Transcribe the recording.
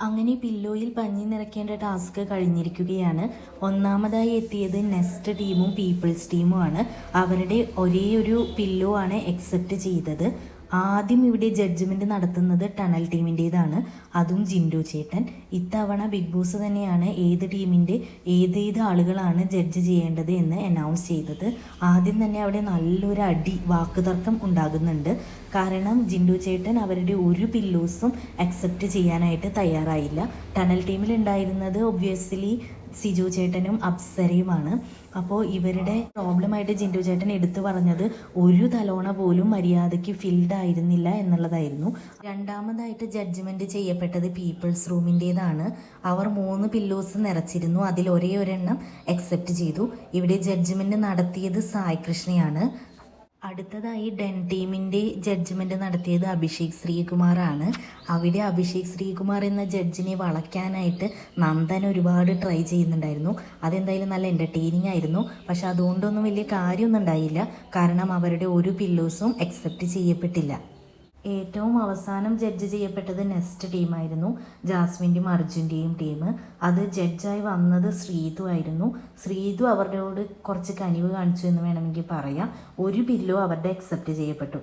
അങ്ങനെ പില്ലോയിൽ പഞ്ഞി നിറയ്ക്കേണ്ട ടാസ്ക് കഴിഞ്ഞിരിക്കുകയാണ്. ഒന്നാമതായി എത്തിയത് നെസ്റ്റ് ടീമും പീപ്പിൾസ് ടീമുമാണ്. അവരുടെ ഒരേ ഒരു പില്ലോ ആണ് എക്സെപ്റ്റ് ചെയ്തത്. ആദ്യം ഇവിടെ ജഡ്ജ്മെന്റ് നടത്തുന്നത് ടണൽ ടീമിന്റെതാണ് അതും ജിൻഡു ചേട്ടൻ. ഇത്തവണ ബിഗ് ബോസ് തന്നെയാണ് ഏത് ടീമിന്റെ ഏതേത് ആളുകളാണ് ജഡ്ജ് ചെയ്യേണ്ടത് എന്ന് അനൗൺസ് ചെയ്തത്. ആദ്യം തന്നെ അവിടെ നല്ലൊരു അടി വാക്കുതർക്കം ഉണ്ടാകുന്നുണ്ട്. കാരണം ജിൻഡു ചേട്ടൻ അവരുടെ ഒരു പില്ലോസും അക്സെപ്റ്റ് ചെയ്യാനായിട്ട് തയ്യാറായില്ല. ടണൽ ടീമിൽ ഉണ്ടായിരുന്നത് ഒബ്വിയസ്ലി സിജു ചേട്ടനും അപ്സരയുമാണ്. അപ്പോൾ ഇവരുടെ പ്രോബ്ലമായിട്ട് ജിൻഡു ചേട്ടൻ എടുത്തു പറഞ്ഞത് ഒരു തലോണ പോലും മര്യാദയ്ക്ക് ഫിൽഡ് ആയിരുന്നില്ല എന്നുള്ളതായിരുന്നു. രണ്ടാമതായിട്ട് ജഡ്ജ്മെന്റ് ചെയ്യപ്പെട്ടത് പീപ്പിൾസ് റൂമിന്റേതാണ് അവർ മൂന്ന് പില്ലോസ് നിറച്ചിരുന്നു. അതിൽ ഒരേ ഒരെണ്ണം അക്സെപ്റ്റ് ചെയ്തു. ഇവിടെ ജഡ്ജ്മെന്റ് നടത്തിയത് സായ് കൃഷ്ണയാണ് അടുത്തതായി ഡെൻ ടീമിന്റെ ജഡ്ജ്മെന്റ് നടത്തിയത് അഭിഷേക് ശ്രീകുമാറാണ്. അവിടെ അഭിഷേക് ശ്രീകുമാർ എന്ന ജഡ്ജിനെ വളയ്ക്കാനായിട്ട് നന്ദൻ ഒരുപാട് ട്രൈ ചെയ്യുന്നുണ്ടായിരുന്നു. അതെന്തായാലും നല്ല എന്റർടൈനിങ് ആയിരുന്നു. പക്ഷെ അതുകൊണ്ടൊന്നും വലിയ കാര്യമൊന്നും ഉണ്ടായില്ല. കാരണം അവരുടെ ഒരു പില്ലോസും അക്സെപ്റ്റ് ചെയ്യപ്പെട്ടില്ല. ഏറ്റവും അവസാനം ജഡ്ജ് ചെയ്യപ്പെട്ടത് നെക്സ്റ്റ് ടീമായിരുന്നു ജാസ്മിന്റെയും അർജുന്റെയും ടീം അത് ജഡ്ജായി വന്നത് ശ്രീതു ആയിരുന്നു. ശ്രീതു അവരോട് കുറച്ച് കനിവ് കാണിച്ചു എന്ന് വേണമെങ്കിൽ പറയാം. ഒരു ബില്ലോ അവരുടെ അക്സെപ്റ്റ് ചെയ്യപ്പെട്ടു.